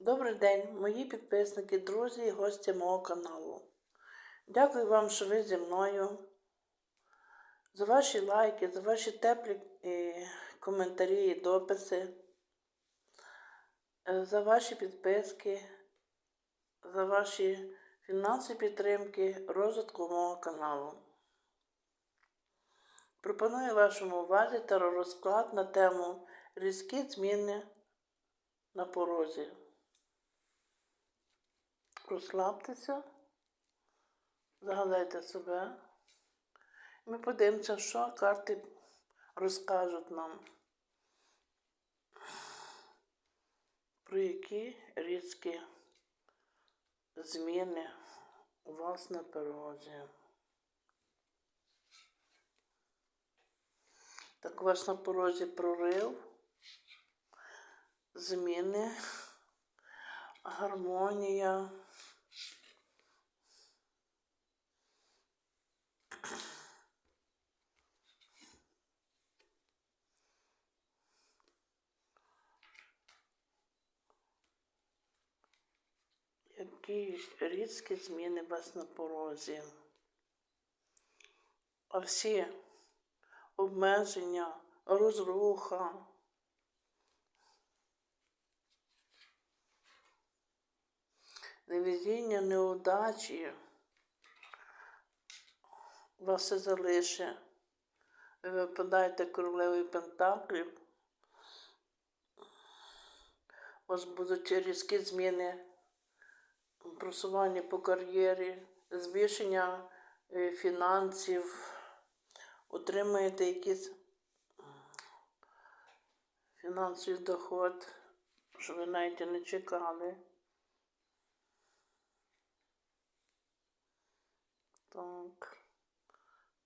Добрий день, мої підписники, друзі і гості мого каналу. Дякую вам, що ви зі мною. За ваші лайки, за ваші теплі е, коментарі і дописи, е, за ваші підписки, за ваші фінансові підтримки розвитку мого каналу. Пропоную вашому увазі розклад на тему різкі зміни на порозі. Розслабтеся, загадайте себе. Ми подивимося, що карти розкажуть нам. Про які різкі зміни у вас на порозі. Так у вас на порозі прорив, зміни, гармонія. Які різкі зміни вас на порозі. А всі обмеження, розруха. Невезіння, неудачі вас все залише. Ви випадаєте королевою Пентаклів. У вас будуть різкі зміни, просування по кар'єрі, збільшення е, фінансів, отримаєте якийсь фінансовий доход, що ви навіть не чекали. Так,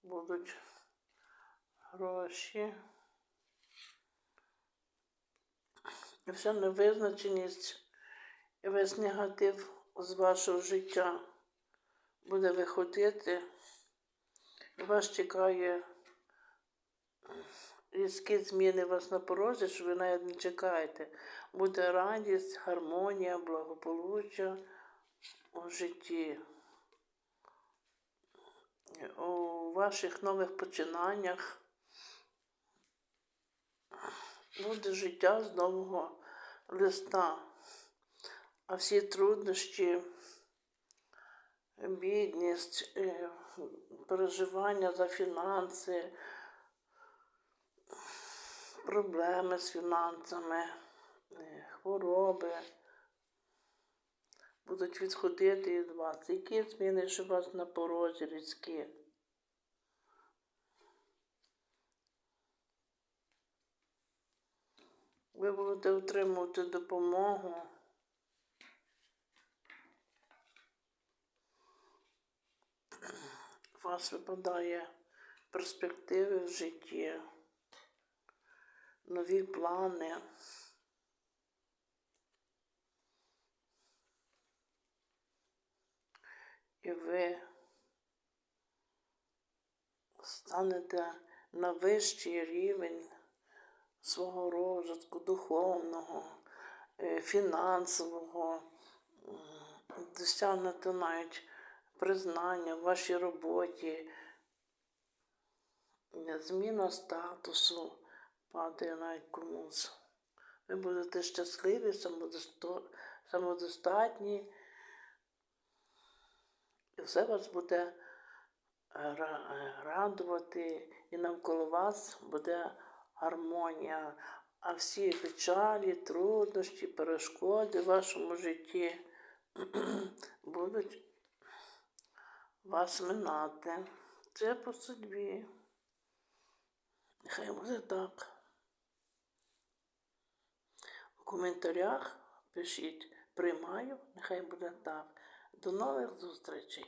будуть гроші. І вся невизначеність і весь негатив з вашого життя буде виходити. Вас чекає різкі зміни вас на порозі, що ви навіть не чекаєте. Буде радість, гармонія, благополуччя у житті. У ваших нових починаннях. Буде життя з нового листа, а всі труднощі, бідність, е, переживання за фінанси, проблеми з фінансами, е, хвороби будуть відходити від вас. Які зміни що у вас на порозі різкі? Ви будете отримувати допомогу. У вас випадає перспективи в житті, нові плани. І ви станете на вищий рівень свого розвитку духовного, е, фінансового, досягнете навіть признання в вашій роботі, е, зміна статусу падає навіть комусь. Ви будете щасливі, самодостатні, все вас буде е, радувати, і навколо вас буде гармонія, а всі печалі, труднощі, перешкоди в вашому житті будуть вас минати. Це по судьбі. Нехай буде так. У коментарях пишіть приймаю, нехай буде так. До нових зустрічей.